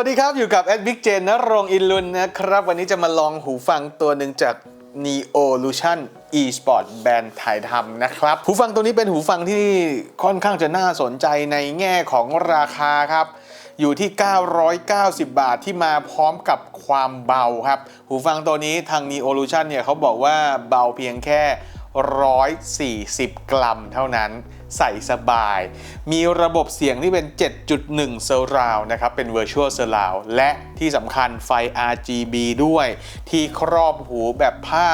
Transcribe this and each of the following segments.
สวัสดีครับอยู่กับแอดบิ๊กเจนนะรงอินลุนนะครับ วันนี้จะมาลองหูฟังตัวหนึ่งจาก Neolution eSport แบรนด์ถ่ายทำนะครับ หูฟังตัวนี้เป็นหูฟังที่ค่อนข้างจะน่าสนใจในแง่ของราคาครับ อยู่ที่ 990 บาทที่มาพร้อมกับความเบาครับ หูฟังตัวนี้ทาง Neolution เนี่ยเขาบอกว่าเบาเพียงแค่ 140 กรัมเท่านั้น ใส่สบาย มีระบบเสียงที่เป็น 7.1 Surround นะครับ เป็น Virtual Surround และที่สำคัญไฟ RGB ด้วย ที่ครอบหูแบบผ้า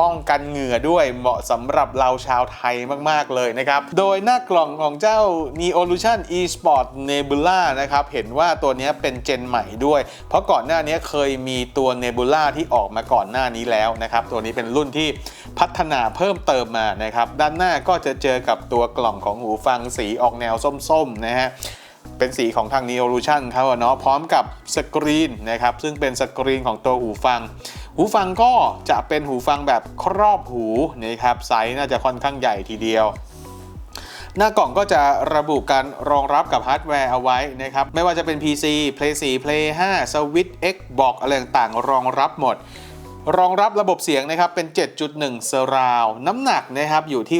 ป้องกันเหงื่อด้วยเหมาะสำหรับเราชาวไทยมาก ๆ เลยนะครับ โดยหน้ากล่องของเจ้า Neolution eSport Nebula นะครับ เห็นว่าตัวนี้เป็นเจนใหม่ด้วย เพราะก่อนหน้านี้เคยมีตัว Nebula ที่ออกมาก่อนหน้านี้แล้วนะครับ ตัวนี้เป็นรุ่นที่พัฒนาเพิ่มเติมมานะครับ ด้านหน้าก็จะเจอกับตัวกล่องของหูฟังสีออกแนวส้ม ๆ นะฮะ เป็นสีของทาง Neolution เขาอะเนาะพร้อมกับสกรีนนะครับซึ่งเป็นสกรีนของตัวหูฟัง หูฟังก็จะเป็นหูฟังแบบครอบหูนะครับไซส์น่าจะค่อนข้างใหญ่ทีเดียวหน้ากล่องก็จะระบุการรองรับกับฮาร์ดแวร์เอาไว้นะครับ ไม่ว่าจะเป็น PC Play 4 Play 5 Switch Xbox อะไรต่างๆรองรับหมด รองรับระบบเสียงนะครับเป็น 7.1 Surround น้ำหนักนะครับอยู่ที่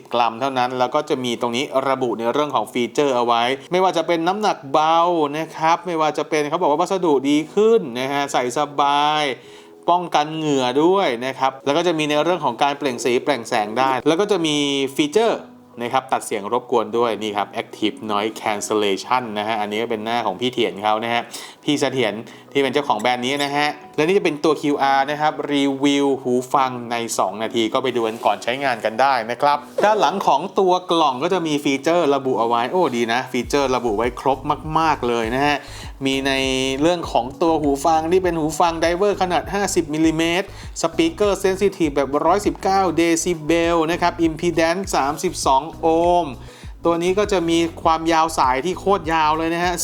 140 กรัมเท่านั้น แล้วก็จะมีตรงนี้ระบุในเรื่องของฟีเจอร์เอาไว้ ไม่ว่าจะเป็นน้ำหนักเบานะครับไม่ว่าจะเป็นเขาบอกว่าวัสดุดีขึ้นนะฮะใส่สบายป้องกันเหงื่อด้วยนะครับแล้วก็จะมีในเรื่องของการเปล่งสีเปล่งแสงได้ แล้วก็จะมีฟีเจอร์ นะครับตัดเสียงรบกวนด้วยนี่ครับ Active Noise Cancellation นะฮะอันนี้ก็เป็นหน้าของพี่เถียนเขานะฮะพี่เสถียรที่เป็นเจ้าของแบรนด์นี้นะฮะและนี่จะเป็นตัว QR นะครับรีวิวหูฟังใน 2 นาทีก็ไปดูกันก่อนใช้งานกันได้นะครับ ด้านหลังของตัวกล่องก็จะมีฟีเจอร์ระบุเอาไว้โอ้ดีนะ ฟีเจอร์ระบุไว้ครบมาก ๆ เลยนะฮะ มีในเรื่องของตัวหูฟังที่เป็นหูฟังไดเวอร์ขนาด 50มิลลิเมตรสปีกเกอร์เซนซิทีฟแบบ 119 เดซิเบลนะครับอิมพีแดนซ์32 โอห์มตัวนี้ก็จะมีความยาวสายที่โคตรยาวเลยนะฮะ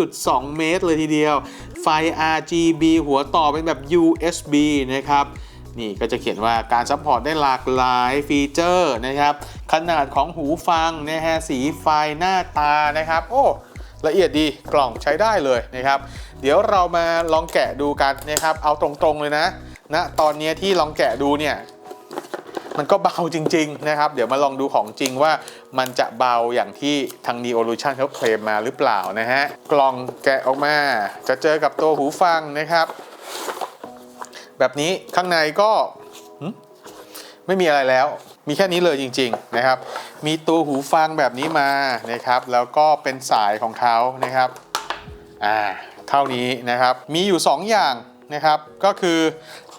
2.2 เมตรเลยทีเดียว ไฟ RGB หัวต่อเป็นแบบ USB นะครับ นี่ก็จะเขียนว่าการซัพพอร์ตได้หลากหลายฟีเจอร์นะครับ ขนาดของหูฟังนะฮะ สีไฟหน้าตานะครับ โอ้ ละเอียดดีกล่องใช้ได้เลยนะครับ เดี๋ยวเรามาลองแกะดูกันนะครับ เอาตรงๆเลยนะณนะตอนนี้ที่ลองแกะดูเนี่ยมันก็เบาจริง ๆ นะครับ เดี๋ยวมาลองดูของจริงว่ามันจะเบาอย่างที่ทาง Neolution เขาเคลมมาหรือเปล่านะฮะ กล่องแกะออกมาจะเจอกับตัวหูฟังนะครับ แบบนี้ข้างในก็ไม่มีอะไรแล้ว มีแค่นี้เลยจริง ๆนะครับ มีตัวหูฟังแบบนี้มานะครับ แล้วก็เป็นสายของเขานะครับอ่าเท่านี้นะครับ มีอยู่ 2 อย่างนะครับ ก็คือ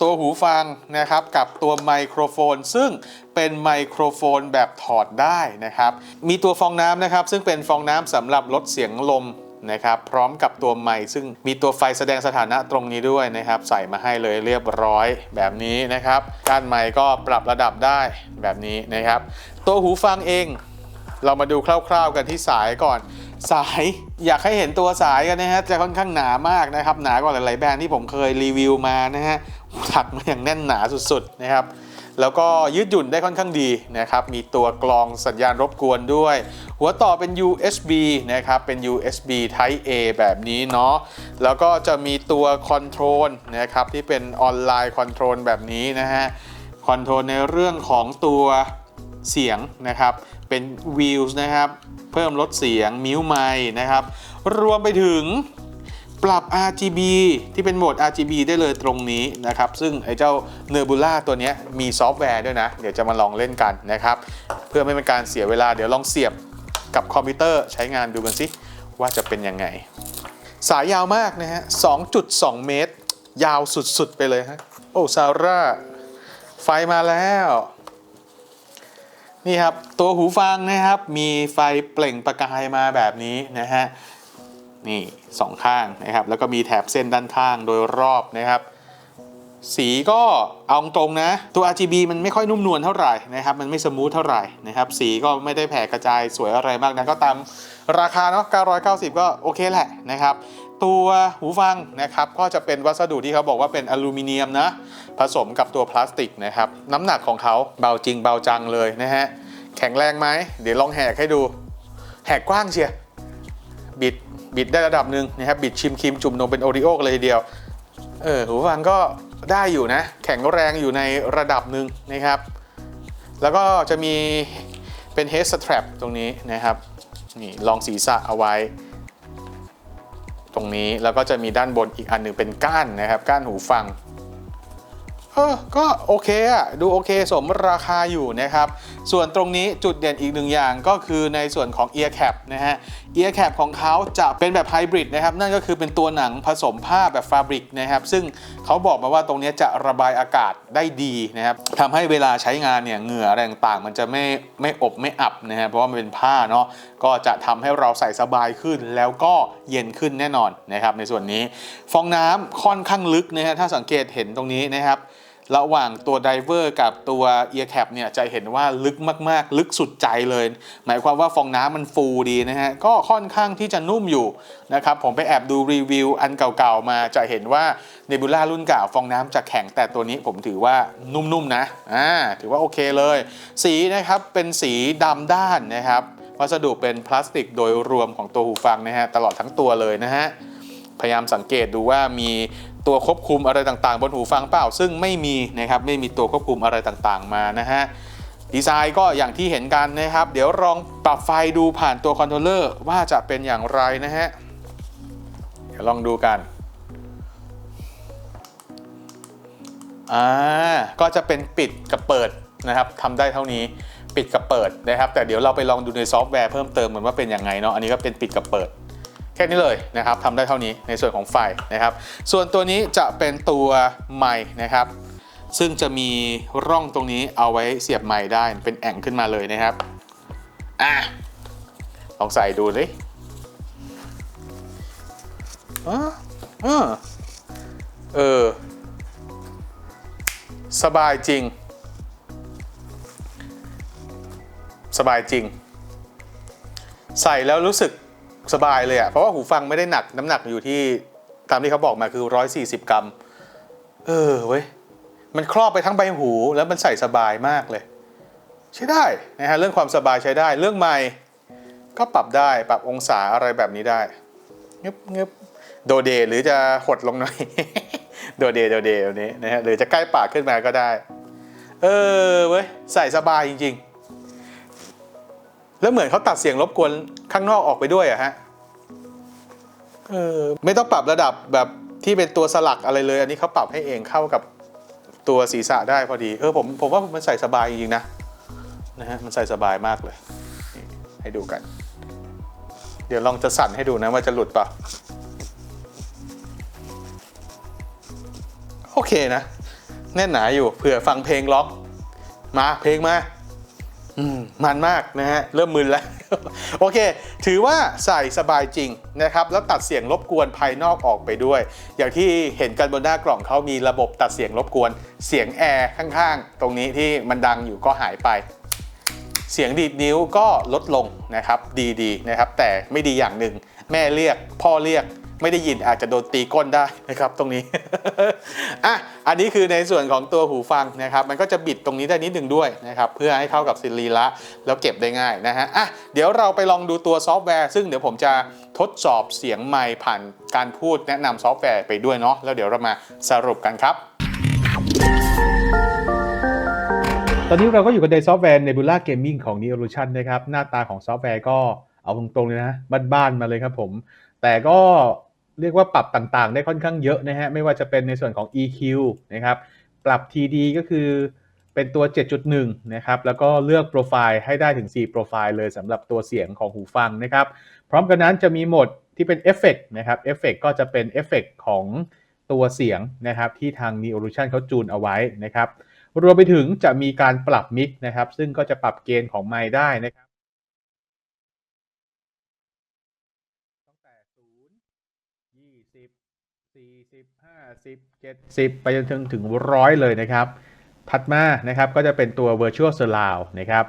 ตัวหูฟังนะครับกับตัวไมโครโฟน ซึ่งเป็นไมโครโฟนแบบถอดได้นะครับ มีตัวฟองน้ำนะครับ ซึ่งเป็นฟองน้ำสำหรับลดเสียงลม นะครับพร้อมกับตัวไมค์ซึ่งมีตัวไฟแสดงสถานะตรงนี้ด้วยนะครับ ใส่มาให้เลยเรียบร้อยแบบนี้นะครับด้านไมค์ก็ปรับระดับได้แบบนี้นะครับ ตัวหูฟังเอง เรามาดูคร่าวๆกันที่สายก่อน สายอยากให้เห็นตัวสายกันนะฮะจะค่อนข้างหนามากนะครับ หนากว่าหลายๆแบรนด์ที่ผมเคยรีวิวมานะฮะถักมาอย่างแน่นหนาสุดๆนะครับ แล้วก็ยืดหยุ่นได้ค่อนข้างดีนะครับ มีตัวกรองสัญญาณรบกวนด้วย หัวต่อเป็น USB นะครับ เป็น USB Type A แบบนี้เนาะ แล้วก็จะมีตัวคอนโทรลนะครับที่เป็นออนไลน์คอนโทรลแบบนี้นะฮะ คอนโทรลในเรื่องของตัวเสียงนะครับ เป็น wheels นะครับ เพิ่มลดเสียง มิวไมนะครับ รวมไปถึง ปรับ RGB ที่เป็นโหมด RGB ได้เลยตรงนี้นะครับ ซึ่งไอ้เจ้า Nebula ตัวนี้มีซอฟต์แวร์ด้วยนะ เดี๋ยวจะมาลองเล่นกันนะครับ เพื่อไม่เป็นการเสียเวลาเดี๋ยวลองเสียบกับคอมพิวเตอร์ใช้งานดูกันสิว่าจะเป็นยังไง สายยาวมากนะฮะ 2.2 เมตร ยาวสุดๆ ไปเลยฮะ โอ้ซาร่า ไฟมาแล้ว นี่ครับ ตัวหูฟังนะครับ มีไฟเปล่งประกายมาแบบนี้นะฮะ นี่สองข้างนะครับ แล้วก็มีแถบเส้นด้านข้างโดยรอบนะครับ สีก็เอาตรงนะ ตัว RGB มันไม่ค่อยนุ่มนวลเท่าไหร่นะครับ มันไม่สมูทเท่าไหร่นะครับ สีก็ไม่ได้แผ่กระจายสวยอะไรมากนะก็ตามราคาเนาะ 990 ก็โอเคแหละนะครับ ตัวหูฟังนะครับ ก็จะเป็นวัสดุที่เขาบอกว่าเป็นอลูมิเนียมนะ ผสมกับตัวพลาสติกนะครับ น้ำหนักของเขาเบาจริงเบาจังเลยนะฮะ แข็งแรงไหม เดี๋ยวลองแหกให้ดู แหกกว้างเชียร์ บิดบิดได้ระดับหนึ่งนะครับบิดชิมครีมจุ่มนมเป็นโอริโอกันเลยทีเดียว เออหูฟังก็ได้อยู่นะ แข็งแรงอยู่ในระดับหนึ่งนะครับ แล้วก็จะมีเป็น head strap ตรงนี้นะครับนี่รองศีรษะเอาไว้ ตรงนี้แล้วก็จะมีด้านบนอีกอันหนึ่งเป็นก้านนะครับ ก้านหูฟัง ออก็โอเคอะดูโอเคสมราคาอยู่นะครับ ส่วนตรงนี้จุดเด่นอีกหนึ่งอย่างก็คือในส่วนของ ear cap นะฮะ ear cap ของเขาจะเป็นแบบไฮบริดนะครับ นั่นก็คือเป็นตัวหนังผสมผ้าแบบฟาบริกนะครับ ซึ่งเขาบอกมาว่าตรงนี้จะระบายอากาศได้ดีนะครับทำให้เวลาใช้งานเนี่ยเหงื่ออะไรต่างๆ มันจะไม่ไม่อบไม่อับนะฮะเพราะว่ามันเป็นผ้าเนาะก็จะทำให้เราใส่สบายขึ้นแล้วก็เย็นขึ้นแน่นอนนะครับในส่วนนี้ ฟองน้ำค่อนข้างลึกนะฮะถ้าสังเกตเห็นตรงนี้นะครับ ระหว่างตัวไดเวอร์กับตัว Ear Cap เนี่ยจะเห็นว่าลึกมากๆ ลึกสุดใจเลย หมายความว่าฟองน้ำมันฟูดีนะฮะ ก็ค่อนข้างที่จะนุ่มอยู่นะครับ ผมไปแอบดูรีวิวอันเก่าๆมาจะเห็นว่า Nebula รุ่นเก่าฟองน้ำจะแข็งแต่ตัวนี้ผมถือว่านุ่มๆนะอ่าถือว่าโอเคเลย สีนะครับเป็นสีดำด้านนะครับวัสดุเป็นพลาสติกโดยรวมของตัวหูฟังนะฮะตลอดทั้งตัวเลยนะฮะพยายามสังเกตดูว่ามี ตัวควบคุมอะไรต่างๆ บนหูฟังเปล่า ซึ่งไม่มีนะครับไม่มีตัวควบคุมอะไรต่างๆมานะฮะดีไซน์ก็อย่างที่เห็นกันนะครับ เดี๋ยวลองปรับไฟดูผ่านตัวคอนโทรลเลอร์ว่าจะเป็นอย่างไรนะฮะเดี๋ยวลองดูกันอ่าก็จะเป็นปิดกับเปิดนะครับทำได้เท่านี้ปิดกับเปิดนะครับ แต่เดี๋ยวเราไปลองดูในซอฟต์แวร์เพิ่มเติมเหมือนว่าเป็นยังไงเนาะอันนี้ก็เป็นปิดกับเปิด ค่นี้เลยนะครับทำได้เท่านี้ในส่วนของไฟนะครับ ส่วนตัวนี้จะเป็นตัวไม้นะครับ ซึ่งจะมีร่องตรงนี้เอาไว้เสียบไม้ได้เป็นแอ่งขึ้นมาเลยนะครับอะลองใส่ดูสิอะอะเออ สบายจริง สบายจริง ใส่แล้วรู้สึก สบายเลยอะเพราะว่าหูฟังไม่ได้หนักน้ำหนักอยู่ที่ตามที่เขาบอกมาคือ 140 กรัม เออเว้ยมันครอบไปทั้งใบหูแล้วมันใส่สบายมากเลย ใช้ได้นะฮะเรื่องความสบายใช้ได้ เรื่องไมค์ก็ปรับได้ปรับองศาอะไรแบบนี้ได้เงึบเงึบโดเดหรือจะหดลงหน่อยโดเดโดเดแบบนี้นะฮะหรือจะใกล้ปากขึ้นมาก็ได้ เออเว้ยใส่สบายจริง ๆ แล้วเหมือนเขาตัดเสียงรบกวนข้างนอกออกไปด้วยอะฮะเออไม่ต้องปรับระดับแบบที่เป็นตัวสลักอะไรเลย อันนี้เขาปรับให้เองเข้ากับตัวศีรษะได้พอดี เออผมผมว่ามันใส่สบายจริงๆนะนะฮะมันใส่สบายมากเลยให้ดูกัน เดี๋ยวลองจะสั่นให้ดูนะว่าจะหลุดเปล่ะโอเคนะ แน่นหนาอยู่เผื่อฟังเพลงล็อก มาเพลงมา มันมากนะฮะ เริ่มมึนแล้ว โอเค ถือว่าใส่สบายจริงนะครับ แล้วตัดเสียงรบกวนภายนอกออกไปด้วย อย่างที่เห็นกันบนหน้ากล่องเขามีระบบตัดเสียงรบกวน เสียงแอร์ข้างๆ ตรงนี้ที่มันดังอยู่ก็หายไป เสียงดีดนิ้วก็ลดลงนะครับ ดีๆนะครับ แต่ไม่ดีอย่างหนึ่ง แม่เรียก พ่อเรียก ไม่ได้ยินอาจจะโดนตีก้นได้นะครับตรงนี้อะอันนี้คือในส่วนของตัวหูฟังนะครับ มันก็จะบิดตรงนี้ได้นิดหนึ่งด้วยนะครับเพื่อให้เข้ากับสิรีละแล้วเก็บได้ง่ายนะฮะอะเดี๋ยวเราไปลองดูตัวซอฟต์แวร์ ซึ่งเดี๋ยวผมจะทดสอบเสียงไมค์ผ่านการพูดแนะนำซอฟต์แวร์ไปด้วยเนาะแล้วเดี๋ยวเรามาสรุปกันครับตอนนี้เราก็อยู่กันในซอฟต์แวร์ Nebula Gaming ของ Neolution นะครับ หน้าตาของซอฟต์แวร์ก็เอาตรงๆเลยนะ บ้านๆมาเลยครับผม แต่ก็ เรียกว่าปรับต่างๆ ได้ค่อนข้างเยอะนะฮะ ไม่ว่าจะเป็นในส่วนของ EQ นะครับ ปรับ TD ก็คือเป็นตัว 7.1 นะครับ แล้วก็เลือกโปรไฟล์ให้ได้ถึง 4 โปรไฟล์เลยสำหรับตัวเสียงของหูฟังนะครับ พร้อมกันนั้นจะมีโหมดที่เป็นเอฟเฟกนะครับเอฟเฟกก็จะเป็นเอฟเฟกของตัวเสียงนะครับ ที่ทาง Neolution เขาจูนเอาไว้นะครับ รวมไปถึงจะมีการปรับมิกนะครับ ซึ่งก็จะปรับเกณฑ์ของไมค์ได้นะครับ ตั้งแต่ 0 20 40 50 70 ไปจนถึงถึงร้อยเลยนะครับ ถัดมานะครับก็จะเป็นตัว Virtual Surround นะครับ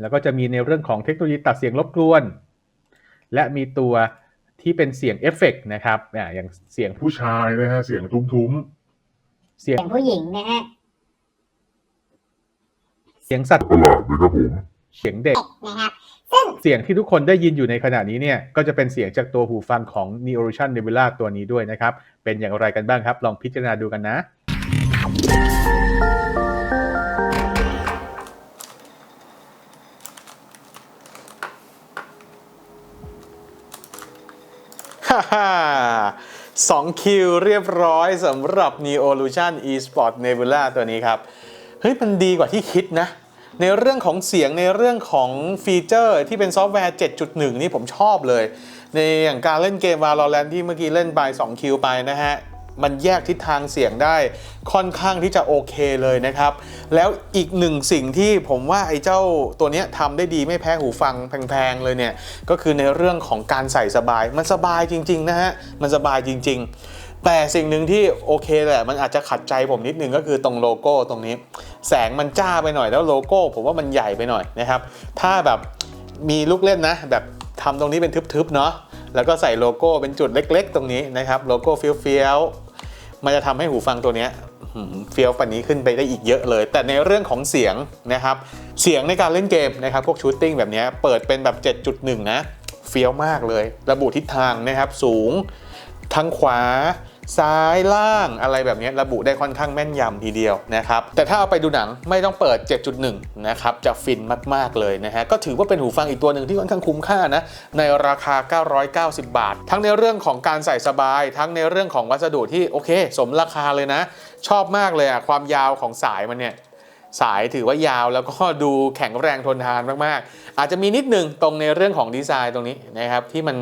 แล้วก็จะมีในเรื่องของเทคโนโลยีตัดเสียงรบกวน และมีตัวที่เป็นเสียงเอฟเฟกต์นะครับอ่าอย่างเสียงผู้ผู้ชายนะฮะเสียงทุ้มเสียงเสียงผู้หญิงนะฮะ เสียงสัตว์ๆประหลาดเลยครับผม เสียงเด็กนะครับซึ่งเสียงที่ทุกคนได้ยินอยู่ในขณะนี้เนี่ย ก็จะเป็นเสียงจากตัวหูฟังของ Neolution Nebula ตัวนี้ด้วยนะครับ เป็นอย่างไรกันบ้างครับ ลองพิจารณาดูกันนะ ฮ่าฮ่าสองคิวเรียบร้อยสำหรับ Neolution eSport Nebula ตัวนี้ครับ เฮ้ย มันดีกว่าที่คิดนะ ในเรื่องของเสียงในเรื่องของฟีเจอร์ที่เป็นซอฟต์แวร์ 7.1 นี่ผมชอบเลย ในอย่างการเล่นเกม Valorant ที่เมื่อกี้เล่นไป2คิวไปนะฮะมันแยกทิศทางเสียงได้ค่อนข้างที่จะโอเคเลยนะครับ แล้วอีกหนึ่งสิ่งที่ผมว่าไอ้เจ้าตัวเนี้ยทำได้ดีไม่แพ้หูฟังแพงๆเลยเนี่ย ก็คือในเรื่องของการใส่สบาย มันสบายจริง ๆ นะฮะ มันสบายจริง ๆ แต่สิ่งหนึ่งที่โอเคแหละ มันอาจจะขัดใจผมนิดนึงก็คือตรงโลโก้ตรงนี้ แสงมันจ้าไปหน่อยแล้วโลโก้ ผมว่ามันใหญ่ไปหน่อยนะครับ ถ้าแบบมีลูกเล่นนะ แบบทำตรงนี้เป็นทึบๆเนาะแล้วก็ใส่โลโก้เป็นจุดเล็ก ๆ ตรงนี้นะครับโลโก้เฟี้ยวๆมันจะทำให้หูฟังตัวนี้เฟี้ยวปันนี้ขึ้นไปได้อีกเยอะเลย แต่ในเรื่องของเสียงนะครับ เสียงในการเล่นเกมนะครับ พวกชูตติ้งแบบนี้เปิดเป็นแบบ 7.1 นะ เฟี้ยวมากเลย ระบุทิศทางนะครับ สูงทางขวา ซ้ายล่างอะไรแบบนี้ระบุได้ค่อนข้างแม่นยำทีเดียวนะครับแต่ถ้าเอาไปดูหนังไม่ต้องเปิด 7.1 นะครับ จะฟินมากๆเลยนะฮะก็ถือว่าเป็นหูฟังอีกตัวหนึ่งที่ค่อนข้างคุ้มค่านะในราคา 990 บาท ทั้งในเรื่องของการใส่สบาย ทั้งในเรื่องของวัสดุที่โอเค สมราคาเลยนะ ชอบมากเลยอะความยาวของสายมันเนี่ยสายถือว่ายาวแล้วก็ดูแข็งแรงทนทานมากๆ อาจจะมีนิดหนึ่งตรงในเรื่องของดีไซน์ตรงนี้นะครับที่มัน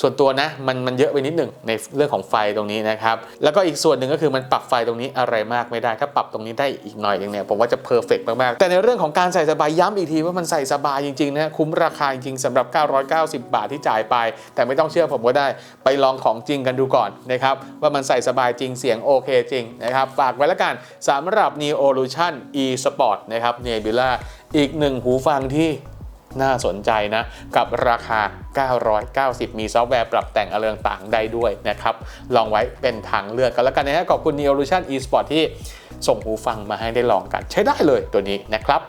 ส่วนตัวนะมันมันเยอะไปนิดหนึ่งในเรื่องของไฟตรงนี้นะครับแล้วก็อีกส่วนหนึ่งก็คือมันปรับไฟตรงนี้อะไรมากไม่ได้ ถ้าปรับตรงนี้ได้อีกหน่อยหนึงเนี่ยผมว่าจะเพอร์เฟกมากๆ แต่ในเรื่องของการใส่สบายย้ำอีกทีว่ามันใส่สบายจริงๆนะคุ้มราคาจริงๆสำหรับ 990 บาทที่จ่ายไป แต่ไม่ต้องเชื่อผมก็ได้ไปลองของจริงกันดูก่อนนะครับว่ามันใส่สบายจริงเสียงโอเคจริงนะครับฝากไว้แล้วกันสำหรับ Neolution e Sport นะครับ Nebula อีกหนึ่งหูฟังที่ น่าสนใจนะ กับราคา 990 มีซอฟต์แวร์ปรับแต่งอะไรต่างๆได้ด้วยนะครับ ลองไว้เป็นทางเลือกกันแล้วกันนะฮะขอบคุณ Neolution e Sport ที่ส่งหูฟังมาให้ได้ลองกัน ใช้ได้เลยตัวนี้นะครับ